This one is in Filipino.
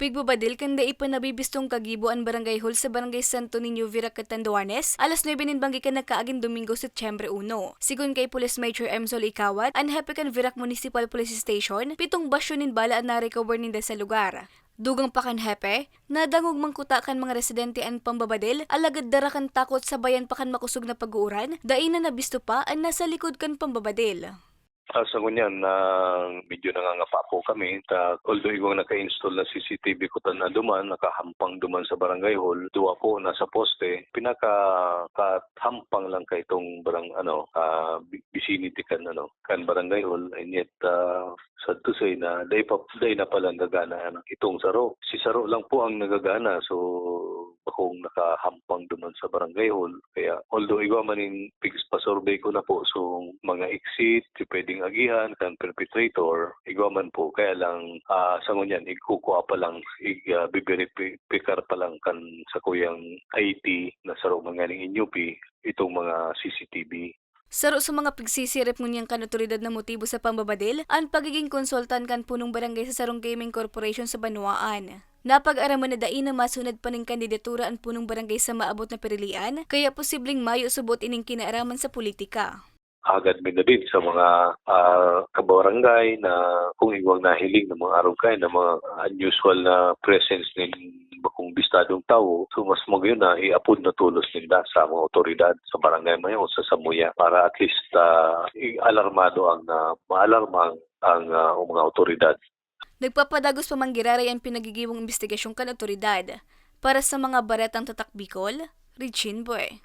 Pigbabadil kanda ipanabibistong kagibuan barangay hall sa barangay Santo Niño Virac Catanduanes, alas 9 ninbanggi ka nakaagin Domingo, Setyembre 1. Sigun kay Police Major Emsol Ikawat, an happy kan Virac Municipal Police Station, pitong basyo nin bala ang na-recover ninda sa lugar. Dugang pa kan hepe, nadangog mangkuta kan mga residente an pambabadil, alagad dara kan takot sa bayan pa kan makusog na pag-uuran, dain na nabisto pa ang nasa likod kan pambabadil. Ah, sa ngunyan na medyo nangangapa kami. Ta, although ikaw naka-install na CCTV ko na duman, nakahampang duman sa barangay hall, duwa po nasa poste, pinaka kahampang lang kay itong barang ano, bi- vicinity kan ano, kan barangay hall and yet uh, sad to say na day pa day na pala nagagana ang itong saro. Si saro lang po ang nagagana so akong nakahampang duman sa barangay hall. Kaya although iba man in pigs pa survey ko na po so mga exit, si pwedeng agihan, kan perpetrator, igwa man po. Kaya lang ah, sa ngunyan, ikukuha pa lang, ig, uh, bibiripikar pa lang kan sa kuyang IT na sa mga ng inyup itong mga CCTV. Saro sa mga pigsisirip ngunyang kan otoridad na motibo sa pambabadil, ang pagiging konsultan kan punong barangay sa Sarong Gaming Corporation sa Banuaan. Napag-araman na dain na masunod pa ng kandidatura ang punong barangay sa maabot na perilian, kaya posibleng mayo subot ining kinaaraman sa politika. agad min na din sa mga ah, kabarangay na kung iwang nahiling ng mga araw kay na mga unusual na presence ng bistadong tao, so mas mo yun na iapod na tulos nila sa mga otoridad sa barangay mayo o sa Samuya para at least ah, i-alarmado ang uh, maalarma ang, ah, mga otoridad. Nagpapadagos pa manggiraray ang pinagigiwang investigasyong kan otoridad. Para sa mga baretang tatak Bicol, Regine Boy.